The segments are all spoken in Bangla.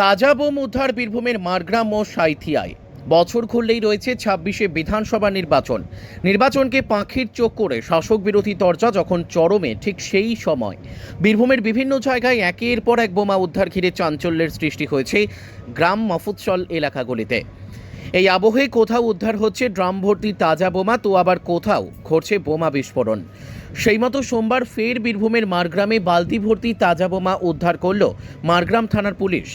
তাজা বোম উদ্ধার বীরভূমের মারগ্রাম ও সাইথিয়ায়। বছর খুললেই রয়েছে ছাব্বিশে বিধানসভা নির্বাচন। নির্বাচনকে পাখির চোখ করে শাসক বিরোধী তর্চা যখন চরমে, ঠিক সেই সময়। বীরভূমের বিভিন্ন জায়গায় একের পর এক বোমা উদ্ধার ঘিরে চাঞ্চল্যের সৃষ্টি হয়েছে গ্রাম মফুৎসল এলাকাগুলিতে। এই আবহে কোথাও উদ্ধার হচ্ছে ড্রাম ভর্তি তাজা বোমা, তো আবার কোথাও ঘটছে বোমা বিস্ফোরণ। সেই মতো সোমবার ফের বীরভূমের মারগ্রামে বালতি ভর্তি তাজা বোমা উদ্ধার করল মারগ্রাম থানার পুলিশ।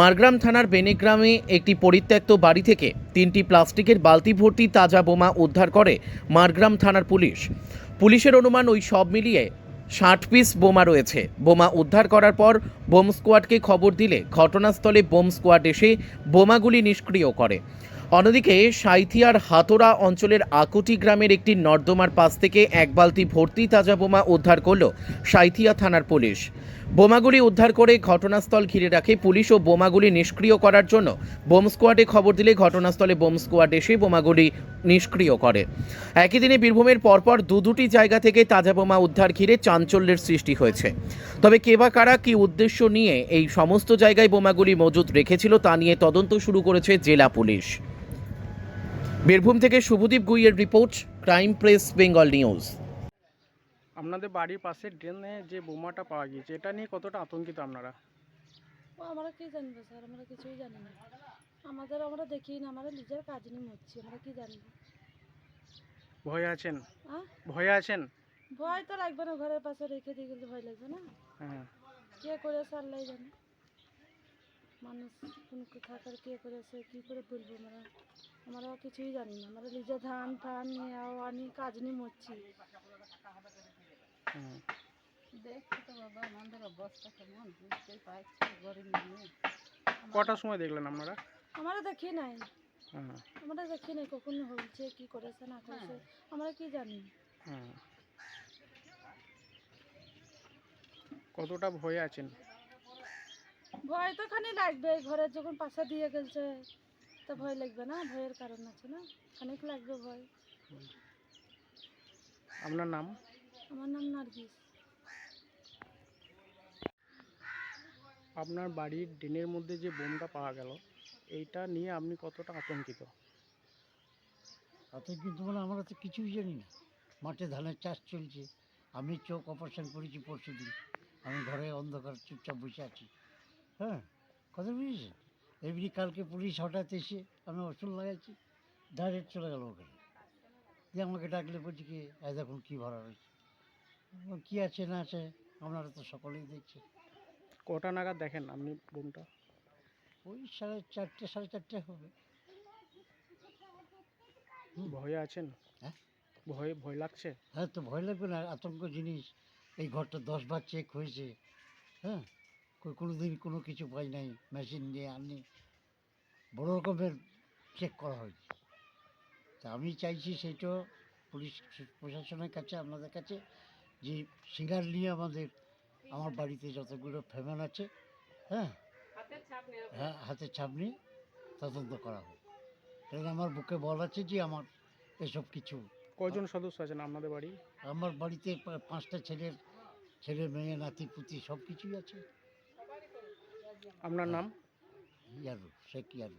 মারগ্রাম থানার বেনেগ্রামে একটি পরিত্যক্ত বাড়ি থেকে তিনটি প্লাস্টিকের বালতি ভর্তি তাজা বোমা উদ্ধার করে মারগ্রাম থানার পুলিশ। পুলিশের অনুমান ওই সব মিলিয়ে ষাট পিস বোমা রয়েছে। বোমা উদ্ধার করার পর বোম স্কোয়াডকে খবর দিলে ঘটনাস্থলে বোম স্কোয়াড এসে বোমাগুলি নিষ্ক্রিয় করে। অন্যদিকে সাঁইথিয়ার হাতোরা অঞ্চলের আকুটি গ্রামের একটি নর্দমার পাশ থেকে এক বালতি ভর্তি তাজা বোমা উদ্ধার করল সাঁইথিয়া থানার পুলিশ। বোমাগুলি উদ্ধার করে ঘটনাস্থল ঘিরে রাখে পুলিশ ও বোমাগুলি নিষ্ক্রিয় করার জন্য। বোম স্কোয়াডে খবর দিলে ঘটনাস্থলে বোম স্কোয়াড এসে বোমাগুলি নিষ্ক্রিয় করে। একই দিনে বীরভূমের পরপর দু দুটি জায়গা থেকে তাজা বোমা উদ্ধার ঘিরে চাঞ্চল্যের সৃষ্টি হয়েছে। তবে কে বা কারা কি উদ্দেশ্য নিয়ে এই সমস্ত জায়গায় বোমাগুলি মজুত রেখেছিল তা নিয়ে তদন্ত শুরু করেছে জেলা পুলিশ। বীরভূম থেকে Subhadip গুইয়ের report crime press Bengal news. আপনাদের বাড়ির পাশে ড্রেনে যে বোমাটা পাওয়া গিয়েছে এটা নিয়ে কতটা আতঙ্কিত আপনারা? ও আমরা কি জানব স্যার? আমরা কিছুই জানি না। আমাদের আমরা দেখি না আমরা নিজের কাজ নিয়ে মরছি আমরা কি জানব? ভয় আছেন? হ্যাঁ ভয়ে আছেন? ভয় তো লাগবে না ঘরের পাশে রেখে দিয়ে গেলে ভয় লাগবে না। হ্যাঁ। কে করে আল্লাহ জানে। মানুষ কোন থাকার কে করেছে কি করে বলব আমরা? আমরা কিছুই জানি না। আমরা নিজে ধান ফান নিয়ে আনি কাজ নিয়ে মরছি। দেখছি তো বাবা আমাদের অবস্থা কেমন? বুঝতেই পারছি গরিব মানুষ। কটার সময় দেখলেন আপনারা? আমরা দেখি নাই। হ্যাঁ আমরা দেখি নাই কখন হয়েছে কি করেছে না করেছে। আমরা কি জানি? কতটা ভয়ে আছেন? ভয় তো খানি লাগবে ঘরে যখন পাশা দিয়ে গেছে তো ভয় লাগবে না? ভয়ের কারণ আছে না? খানিক লাগবে ভয়। আপনার নাম? আমার নাম নার্গিস। আপনার বাড়ির ড্রেনের মধ্যে যে বোমটা পাওয়া গেল এইটা নিয়ে আপনি কতটা আতঙ্কিত? তাতে কিন্তু মানে আমরা তো কিছুই জানি না। মাঠে ধানের চাষ চলছে আমি চোখ অপারেশন করেছি পরশু দিন আমি ঘরে অন্ধকার চুপচাপ বসে আছি। হ্যাঁ কথা বুঝেছেন এমনি কালকে পুলিশ হঠাৎ এসে আমি ওষুধ লাগাইছি ডাইরেক্ট চলে গেল ওখানে। দিয়ে আমাকে ডাকলে বলছি কি দেখুন কী ভাড়া রয়েছে। কী আছে না আছে আপনারা তো সকলেই দেখছেন। কটা নাগাদ দেখেন আপনি বোমটা ওই সাড়ে চারটে সাড়ে চারটে হবে। ভয়ে আছেন? হ্যাঁ? ভয় ভয় লাগছে? হ্যাঁ তো ভয় লাগবে না আতঙ্ক জিনিস। এই ঘরটা দশবার চেক হয়েছে। হ্যাঁ কোনো দিন কোনো কিছু পাই নাই মেশিন নিয়ে আনি বড় রকমের চেক করা হয়েছে। তা আমি চাইছি সেইটা পুলিশ প্রশাসনের কাছে আপনাদের কাছে যে সিঙ্গার নিয়ে আমাদের আমার বাড়িতে যতগুলো ফ্যামিল আছে হ্যাঁ? হ্যাঁ হাতে ছাপ নিয়ে তদন্ত করা হোক কারণ আমার বুকে বল আছে যে আমার এসব কিছু। কয়জন সদস্য আছেন আপনাদের বাড়ি? আমার বাড়িতে পাঁচটা ছেলের ছেলে মেয়ে নাতি পুতি সব কিছুই আছে। আপনার নাম? ইয়ারু শেখ ইয়ারু